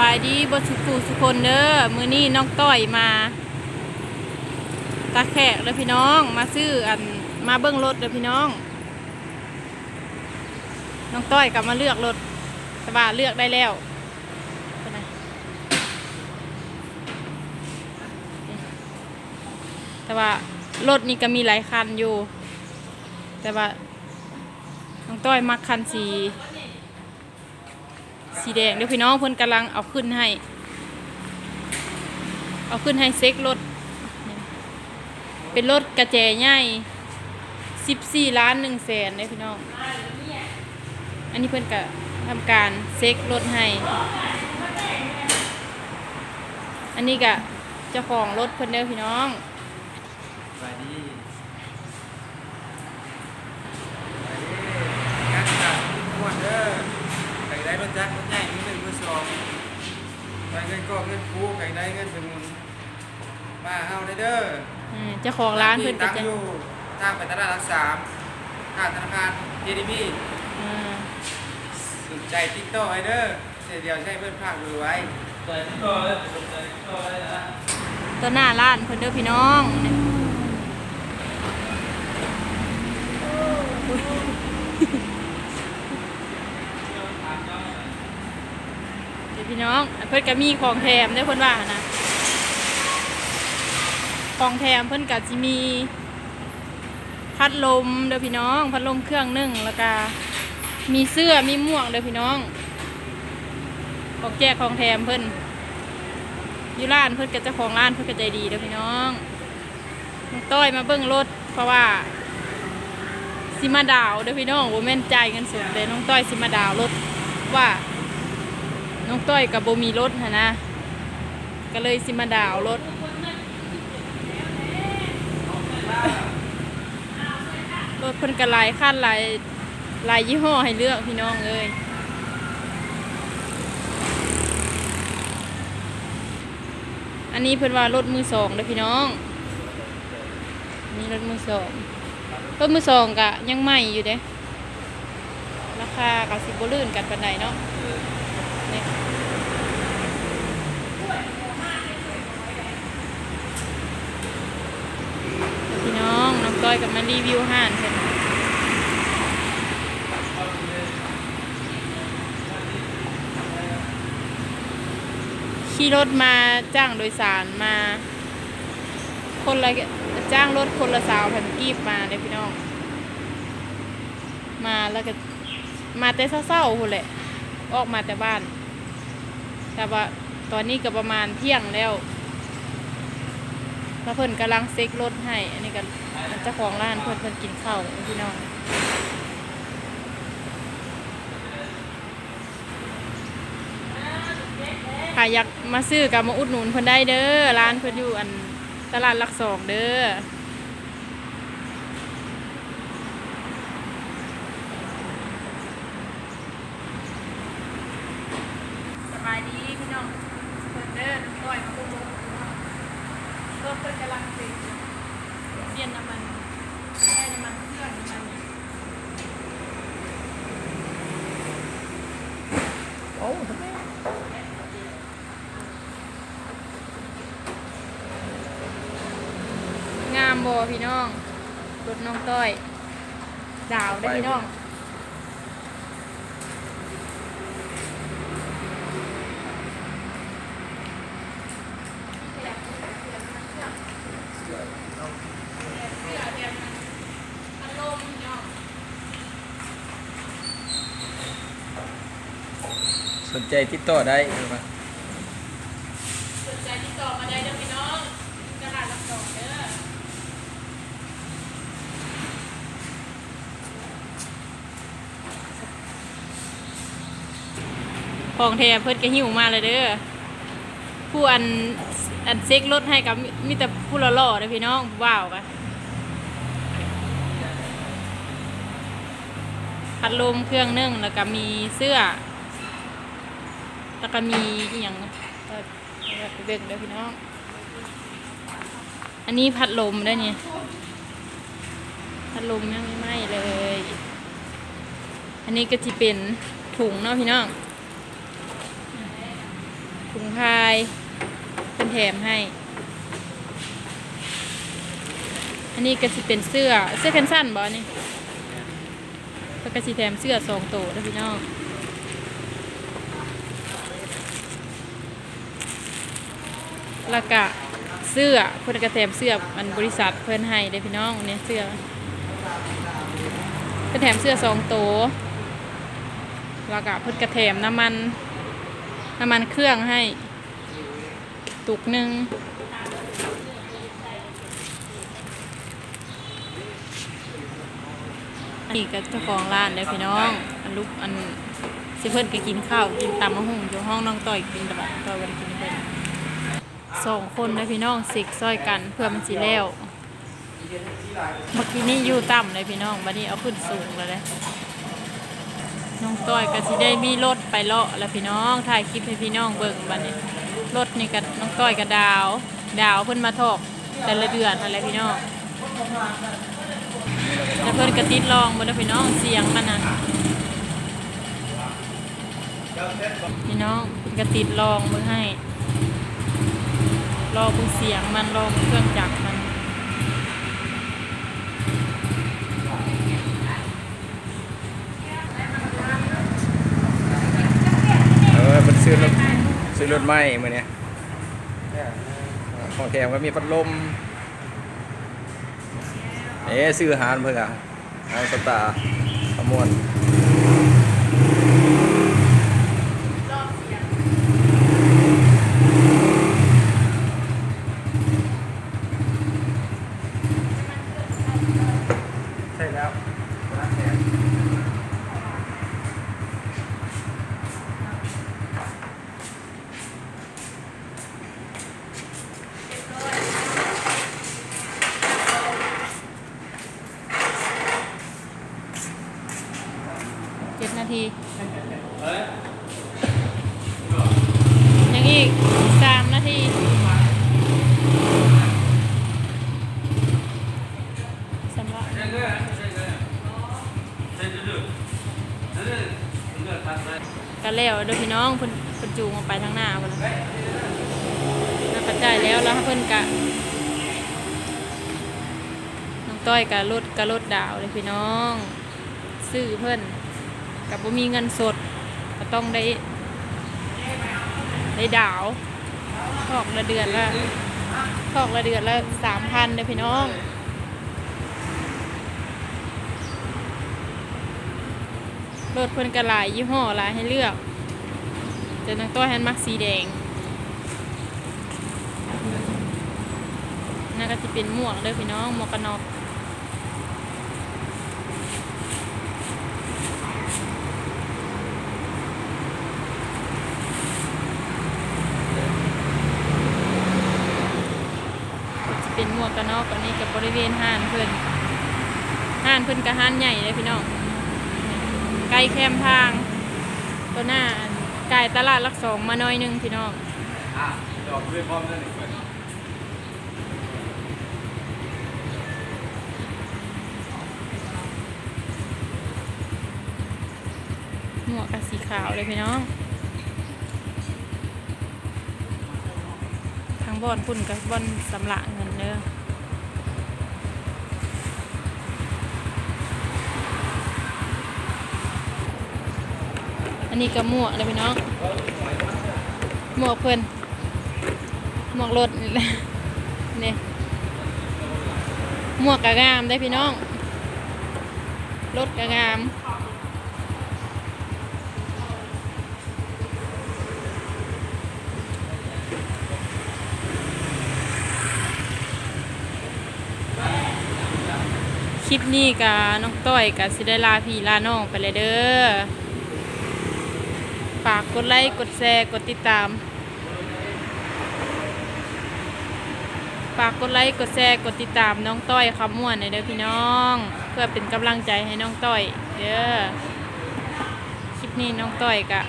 บายดีบสุกูสุคนเด้อมือนี้น้องต้อยมาตาแขกเลยพี่น้องมาซื้ออันมาเบิ้งรถเลยพี่น้อง น้องต้อยกลับมาเลือกรถแต่ว่าเลือกได้แล้วแต่ว่ารถนี่ก็มีหลายคันอยู่ แต่ว่าน้องต้อยมักคันสี สีแดงเดี๋ยวพี่น้องเพิ่นกำลังเอาขึ้นให้ เอาขึ้นให้เซ็กรถ เป็นรถกระแจใหญ่สิบสี่ล้านหนึ่งแสนเลยพี่น้อง อันนี้เพิ่นก็ทำการเซ็กรถให้ อันนี้ก็เจ้าของรถเพิ่นเด้อพี่น้องสวัสดีงานจัดมวนเด้อไก่ได้รถจักรรถใหญ่มือหนึ่งมือสองไก่ เงินก็เงินคูไก่ได้เงินเป็นมุนมาเฮาได้เด้ออืมเจ้าของร้านเพิ่นก็ตั้งจะอยู่ทางไปตลาดรักสามข้างธนาคารเจดีบีอ่าสนใจติดต่อให้เด้อเดี๋ยวใช้เพื่อนภาคดูไว้สนใจติดต่อเลยสนใจติดต่อเลยนะตัวหน้าร้านเพิ่นเด้อพี่น้องเดี๋ยว พี่น้อง เพิ่นก็มีของแถมเด้เพิ่นว่านะของแถมเพิ่นก็สิมี พัดลมเด้อพี่น้อง พัดลมเครื่องนึ่งแล้วก็มีเสื้อมีหมวกเด้อพี่น้องของแจกของแถมเพิ่นอยู่ร้านเพื่อนกับเจ้าของร้านเพื่อนก็ใจดีเด้อพี่น้องน้องต้อยมาเบิ้งรถ เพราะว่าสิมาดาวเด้อพี่น้องโอแม่นจ่ายเงินสดเลยน้องต้อยสิมาดาวรถว่า น้องต้อยกับโบมีรถหนนะ ก็เลยสิมาดาวรถ รถเพิ่นก็หลายคันหลายหลายยี่ห้อให้เลือกพี่น้องเลยอันนี้เพิ่นว่ารถมือสองเด้อพี่น้อง นี่รถมือสองรถมือสองกะยังใหม่อยู่เด้ราคากะสิบ่ลื่นกันปานใดเนาะนี่เดี๋ยวพี่น้องน้องก้อยกับ มารีวิวห้านเพิ่นขี่รถมาจ้างโดยสารมา คนละจ้างรถคนละสาวพันกีบมาเลยพี่น้อง มาแล้วก็มาแต่เศร้าๆคนแหละ ออกมาแต่บ้าน แต่ว่าตอนนี้ก็ประมาณเที่ยงแล้ว แล้วเพิ่นกำลังเซ็กรถให้ อันนี้ก็เจ้าของร้านเพิ่นเพิ่นกินข้าวพี่น้องค่ะอยากมาซื้อกับมาอุดหนุนเพิ่นได้เด้อ ร้านเพิ่นอยู่อันตลาดหลักสองเด้อสบายดีพี่น้องเพิ่นเด้อน้ำต้อย หนุนเพิ่นเพิ่นกำลังติดเปลี่ยนน้ำมันได้น้ำมันเครื่องน้ำมันโอ้ทำไมงามบ่พี่น้องรถน้องต้อย ดาวได้พี่น้อง สนใจติดต่อได้ไหมสนใจติดต่อมาได้เด้อพี่น้องตลาดรับสองเด้อของแถมเพิ่นก็หิวมาเลยเด้อผู้อัน อันเซ็กรถให้กับมิแต่ผู้หล่อเด้อพี่น้องผู้ว่าวกันพัดลมเครื่องนึ่งแล้วก็มีเสื้อ แล้วก็มีอย่างก็ไปเบิ่เด้อพี่น้อง อันนี้พัดลมได้เนี่ยพัดลมยังไม่ไหม้เลย อันนี้ก็จะเป็นถุงเนาะพี่น้องถุงพาย ถมให้ อันนี้ก็สิเป็นเสื้อเสื้อแขนสั้นบอนี่แล้วก็สิแถมเสื้อสองตัวนะพี่น้องแล้วก็เสื้อเพิ่นก็แถมเสื้อมันบริษัทเพิ่นให้เด้พี่น้องเนี่ยเสื้อเพิ่นแถมเสื้อสองตัวแล้วก็เพิ่นก็แถมน้ำมันน้ำมันเครื่องให้ ตุกหนึ่งอันนี้ก็เจ้าของร้านเลยพี่น้อง อันลูกอันสิเพิ่นก็กินข้าวกินตำมะฮุ่งอยู่ห้องน้องต่อยกินตะบัดต่อยวันกินเพิ่นสองคนนะพี่น้องสิกซอยกันเพื่อมันสิแล้วเมื่อกี้นี่อยู่ต่ำเลยพี่น้องบัดนี้เอาขึ้นสูงแล้วเลยน้องต้อยก็สิได้มีรถไปเลาะแล้วพี่น้องถ่ายคลิปให้พี่น้องเบิ่งบัดนี้ รถนี่กับน้องก้อยกับดาว ดาวเพิ่นมาทอกแต่ละเดือนอะไรพี่น้องแล้วเพิ่นกระติดลองบ่ได้อพี่น้องเสียงมันนะพี่น้องกระติดลองมือให้ลองเบิ่งเสียงมันลองเครื่องจักรมัน เออมันซื้อรถ ซื้อรถใหม่มื่อเนี้ยของแถมก็มีพัดลมเอ๊ซื้ออาหารเพื่อนอะเอาสตาร์ขมวน ใช่แล้ว เจ็ดนาที ยังอีกสามนาที สำหรับกันแล้วเด้อพี่ น้องเพิ่นเพิ่นจูงออกไปทางหน้าเพิ่นน่ะน่ากระจายแล้วแล้วเพิ่นกะน้องต้อยกะรถกะรถดาวเลยพี่น้องซื้อเพิ่นกับบ่มีเงินสดก็ต้องได้ได้ดาวทอกละเดือนละทอกละเดือนละสามพันเด้อพี่น้องรถเพิ่นก็หลายยี่ห้อหลายให้เลือก แต่นังตัวแฮนมักสีแดงนั่นก็จะเป็นหมวกเด้อพี่น้องหมวกกันน็อกจะเป็นหมวกกันน็อกอันนี้กับบริเวณห้านเพิ่นห้านเพิ่นกับห้านใหญ่เลยพี่น้องไกล้แคมทางตัวหน้า ไกลตลาดลักสองมาหน้อยหนึงพี่น้องอะดอกด้วยพร้อมนั่นเองหมวกกับสีขาวเลยพี่น้อง ทางบอนพุ่นกับบอนสำละเงินเด้อ นนี้ก็หมวกเลยพี่น้องหมวกเพิ่อนหมวกรถนี่แหละเนี่ยหมวกกะงามได้พี่น้องรถกระงามคลิปนี้กับน้องต้อยกับสิได้ลาพี่ลาน้องไปเลยเด้อ ฝากกดไลค์ กดแชร์ กดติดตาม ฝากกดไลค์ กดแชร์ กดติดตามน้องต้อยคำม่วนในเด้อพี่น้อง เพื่อเป็นกำลังใจให้น้องต้อย เด้อ คลิปนี้น้องต้อยกะ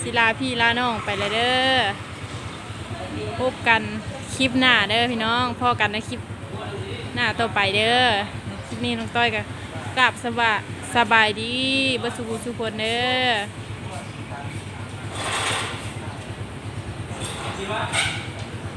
ศิลาพี่ลาน้องไปเลยเด้อ พบกันคลิปหน้าเด้อพี่น้องพอกันในคลิปหน้าต่อไปเด้อ คลิปนี้น้องต้อยกะกลับสบายสบายดีบัสุกุสุคนเด้อ ดีวะ